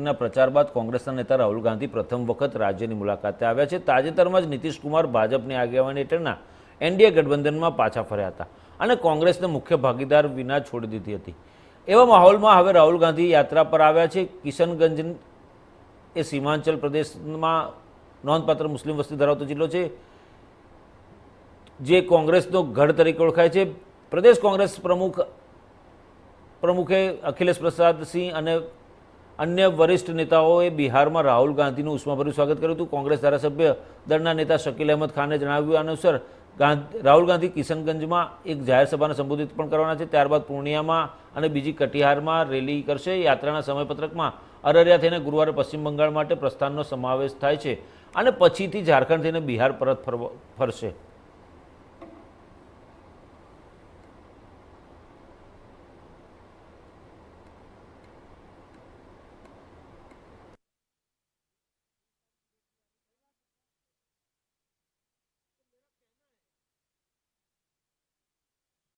ચૂંટણીના પ્રચાર બાદ કોંગ્રેસના નેતા રાહુલ ગાંધી પ્રથમ વખત રાજ્યની મુલાકાતે આવ્યા છે. તાજેતરમાં જ નીતિશ કુમાર ભાજપની આગેવાની હેઠળના એનડીએ ગઠબંધનમાં પાછા ફર્યા હતા અને કોંગ્રેસને મુખ્ય ભાગીદાર વિના છોડી દીધી હતી. એવા માહોલમાં હવે રાહુલ ગાંધી યાત્રા પર આવ્યા છે. કિશનગંજ એ સીમાંચલ પ્રદેશમાં નોંધપાત્ર મુસ્લિમ વસ્તી ધરાવતો જિલ્લો છે, જે કોંગ્રેસનો ગઢ તરીકે ઓળખાય છે. પ્રદેશ કોંગ્રેસ પ્રમુખ, પ્રમુખે અખિલેશ પ્રસાદસિંહ અને અન્ય વરિષ્ઠ નેતાઓએ બિહારમાં રાહુલ ગાંધીનું ઉષ્માભર્યું સ્વાગત કર્યું હતું. કોંગ્રેસ ધારાસભ્ય દળના નેતા શકીલ અહેમદ ખાને જણાવ્યું અનુસાર ગાંધ, રાહુલ ગાંધી કિશનગંજમાં એક જાહેર સભાને સંબોધિત પણ કરવાના છે. ત્યારબાદ પૂર્ણિયામાં અને બીજી કટિહારમાં રેલી કરશે. યાત્રાના સમયપત્રકમાં અરરિયા થઈને ગુરુવારે પશ્ચિમ બંગાળ માટે પ્રસ્થાનનો સમાવેશ થાય છે અને પછીથી ઝારખંડ થઈને બિહાર પરત ફરશે.